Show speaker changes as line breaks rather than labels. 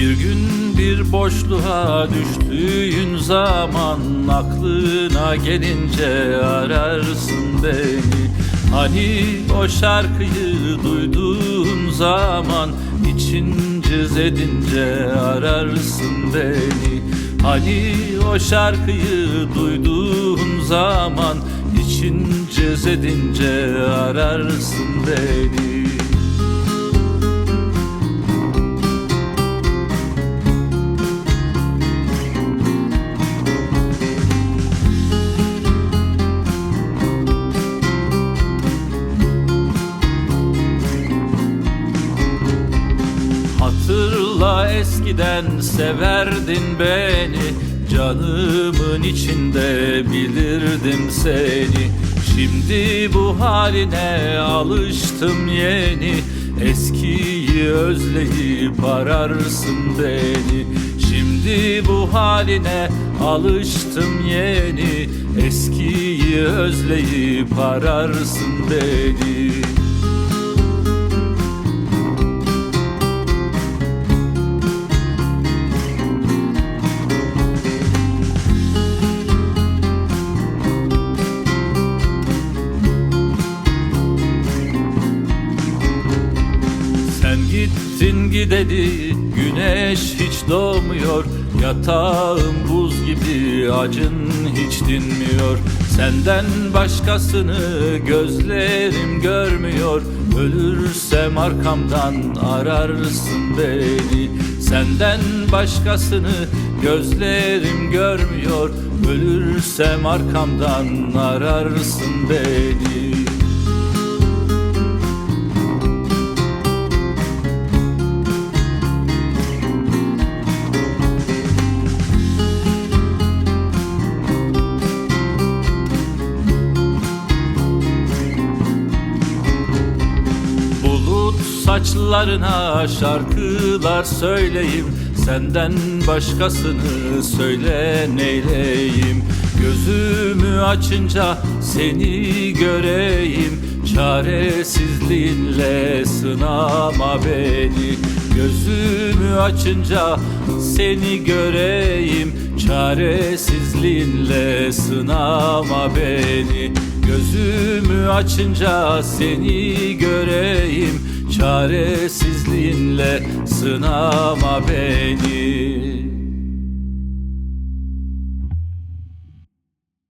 Bir gün bir boşluğa düştüğün zaman Aklına gelince ararsın beni. Hani o şarkıyı duyduğun zaman için cız edince ararsın beni. Hani o şarkıyı duyduğun zaman için cız edince ararsın beni Hatırla eskiden severdin beni Canımın içinde bilirdim seni. Şimdi bu haline alıştım yeni Eskiyi özleyip ararsın beni. Şimdi bu haline alıştım yeni Eskiyi özleyip ararsın beni gittin gideli güneş hiç doğmuyor. Yatağım buz gibi acın hiç dinmiyor. Senden başkasını gözlerim görmüyor. Ölürsem arkamdan ararsın beni. Senden başkasını gözlerim görmüyor. Ölürsem arkamdan ararsın beni saçlarına şarkılar söyleyeyim. Senden başkasını söyle neyleyim? Gözümü açınca seni göreyim. Çaresizliğinle sınama beni. Gözümü açınca seni göreyim. Çaresizliğinle sınama beni. Gözümü açınca seni göreyim Çaresizliğinle sınama beni